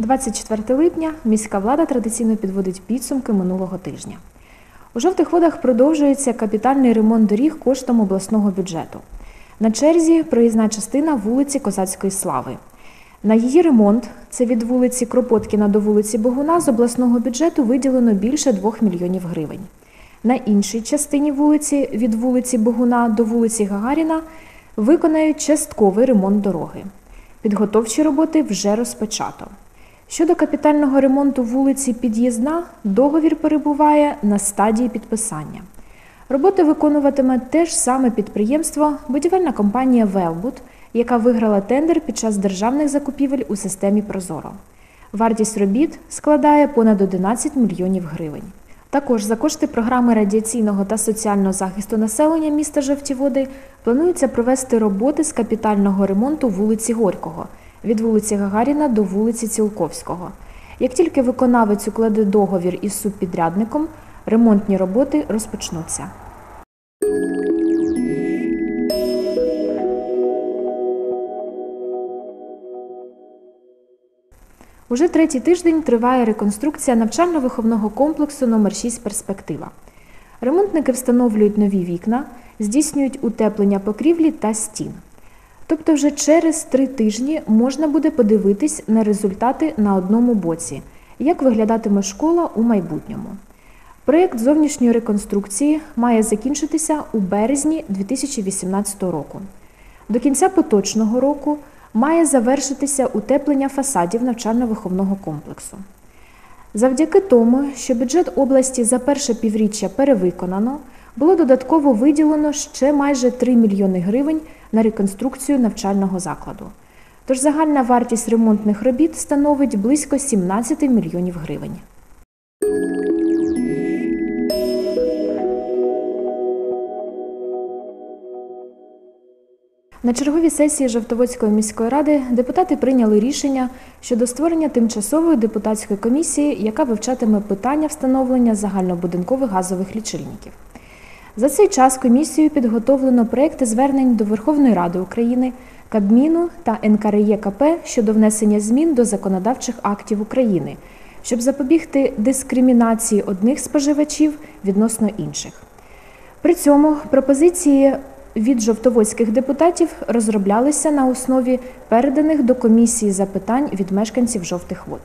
24 липня міська влада традиційно підводить підсумки минулого тижня. У жовтих водах продовжується капітальний ремонт доріг коштом обласного бюджету. На черзі проїзна частина вулиці Козацької Слави. На її ремонт, це від вулиці Кропоткіна до вулиці Богуна, з обласного бюджету виділено більше 2 мільйонів гривень. На іншій частині вулиці від вулиці Богуна до вулиці Гагаріна виконають частковий ремонт дороги. Підготовчі роботи вже розпочато. Щодо капітального ремонту вулиці Під'їзна, договір перебуває на стадії підписання. Роботи виконуватиме те ж саме підприємство, будівельна компанія Велбут, яка виграла тендер під час державних закупівель у системі Прозоро. Вартість робіт складає понад 11 мільйонів гривень. Також за кошти програми радіаційного та соціального захисту населення міста Жовті Води планується провести роботи з капітального ремонту вулиці Горького від вулиці Гагаріна до вулиці Цілковського. Як тільки виконавець укладе договір із субпідрядником, ремонтні роботи розпочнуться. Уже третій тиждень триває реконструкція навчально-виховного комплексу номер 6 Перспектива. Ремонтники встановлюють нові вікна, здійснюють утеплення покрівлі та стін. Тобто, вже через три тижні можна буде подивитись на результати на одному боці, як виглядатиме школа у майбутньому. Проєкт зовнішньої реконструкції має закінчитися у березні 2018 року. До кінця поточного року має завершитися утеплення фасадів навчально-виховного комплексу. Завдяки тому, що бюджет області за перше півріччя перевиконано, було додатково виділено ще майже 3 мільйони гривень на реконструкцію навчального закладу. Тож загальна вартість ремонтних робіт становить близько 17 мільйонів гривень. На черговій сесії Жовтоводської міської ради депутати прийняли рішення щодо створення тимчасової депутатської комісії, яка вивчатиме питання встановлення загальнобудинкових газових лічильників. За цей час комісією підготовлено проекти звернень до Верховної Ради України, Кабміну та НКРЄКП щодо внесення змін до законодавчих актів України, щоб запобігти дискримінації одних споживачів відносно інших. При цьому пропозиції від жовтоводських депутатів розроблялися на основі переданих до комісії запитань від мешканців жовтих вод.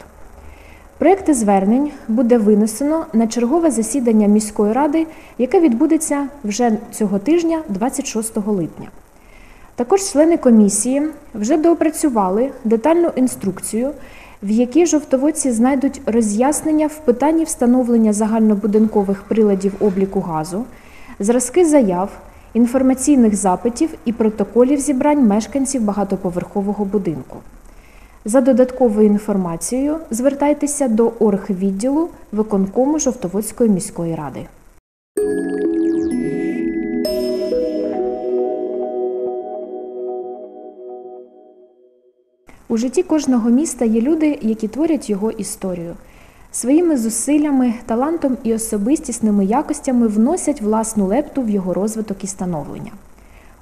Проекти звернень буде винесено на чергове засідання міської ради, яке відбудеться вже цього тижня, 26 липня. Також члени комісії вже доопрацювали детальну інструкцію, в якій жовтоводці знайдуть роз'яснення в питанні встановлення загальнобудинкових приладів обліку газу, зразки заяв, інформаційних запитів і протоколів зібрань мешканців багатоповерхового будинку. За додатковою інформацією звертайтеся до оргвідділу виконкому Жовтоводської міської ради. У житті кожного міста є люди, які творять його історію. Своїми зусиллями, талантом і особистісними якостями вносять власну лепту в його розвиток і становлення.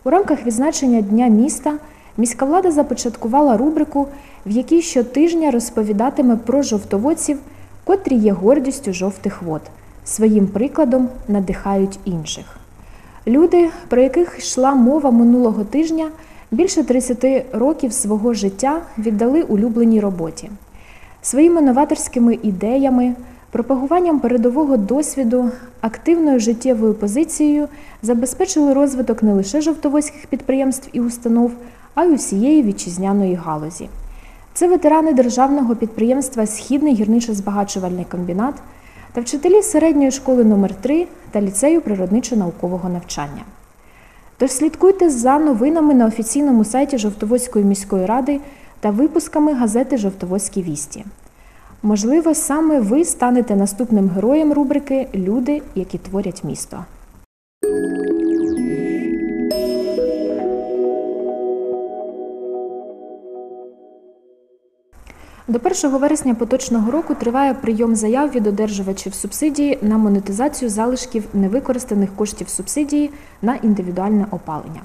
У рамках відзначення Дня міста міська влада започаткувала рубрику, в якій щотижня розповідатиме про жовтоводців, котрі є гордістю жовтих вод, своїм прикладом надихають інших. Люди, про яких йшла мова минулого тижня, більше 30 років свого життя віддали улюбленій роботі. Своїми новаторськими ідеями, пропагуванням передового досвіду, активною життєвою позицією забезпечили розвиток не лише жовтоводських підприємств і установ, а й усієї вітчизняної галузі. Це ветерани державного підприємства Східний гірничо-збагачувальний комбінат та вчителі середньої школи номер 3 та ліцею природничо-наукового навчання. Тож слідкуйте за новинами на офіційному сайті Жовтоводської міської ради та випусками газети Жовтоводські вісті. Можливо, саме ви станете наступним героєм рубрики Люди, які творять місто. До 1 вересня поточного року триває прийом заяв від одержувачів субсидії на монетизацію залишків невикористаних коштів субсидії на індивідуальне опалення.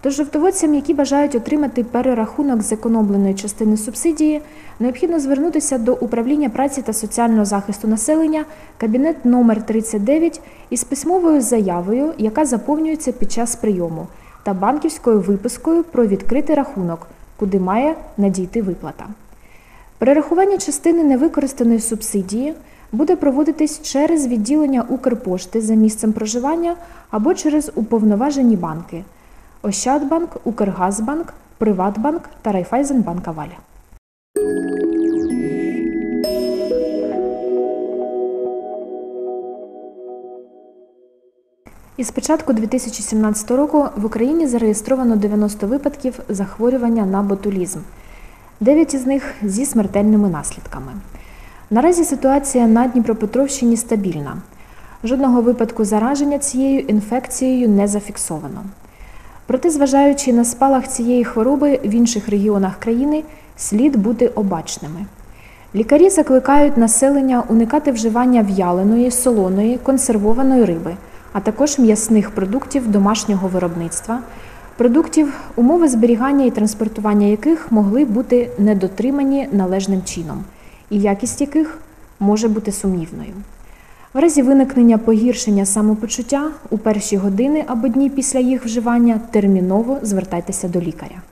Тож жовтоводцям, які бажають отримати перерахунок зекономленої частини субсидії, необхідно звернутися до управління праці та соціального захисту населення, кабінет номер 39 із письмовою заявою, яка заповнюється під час прийому, та банківською випискою про відкритий рахунок, куди має надійти виплата. Перерахування частини невикористаної субсидії буде проводитись через відділення Укрпошти за місцем проживання або через уповноважені банки Ощадбанк, Укргазбанк, Приватбанк та Райфайзенбанк Аваля. Із початку 2017 року в Україні зареєстровано 90 випадків захворювання на ботулізм. Дев'ять із них зі смертельними наслідками. Наразі ситуація на Дніпропетровщині стабільна. Жодного випадку зараження цією інфекцією не зафіксовано. Проте, зважаючи на спалах цієї хвороби в інших регіонах країни, слід бути обачними. Лікарі закликають населення уникати вживання в'яленої, солоної, консервованої риби, а також м'ясних продуктів домашнього виробництва, продуктів, умови зберігання і транспортування яких могли бути недотримані належним чином, і якість яких може бути сумнівною. В разі виникнення погіршення самопочуття у перші години або дні після їх вживання терміново звертайтеся до лікаря.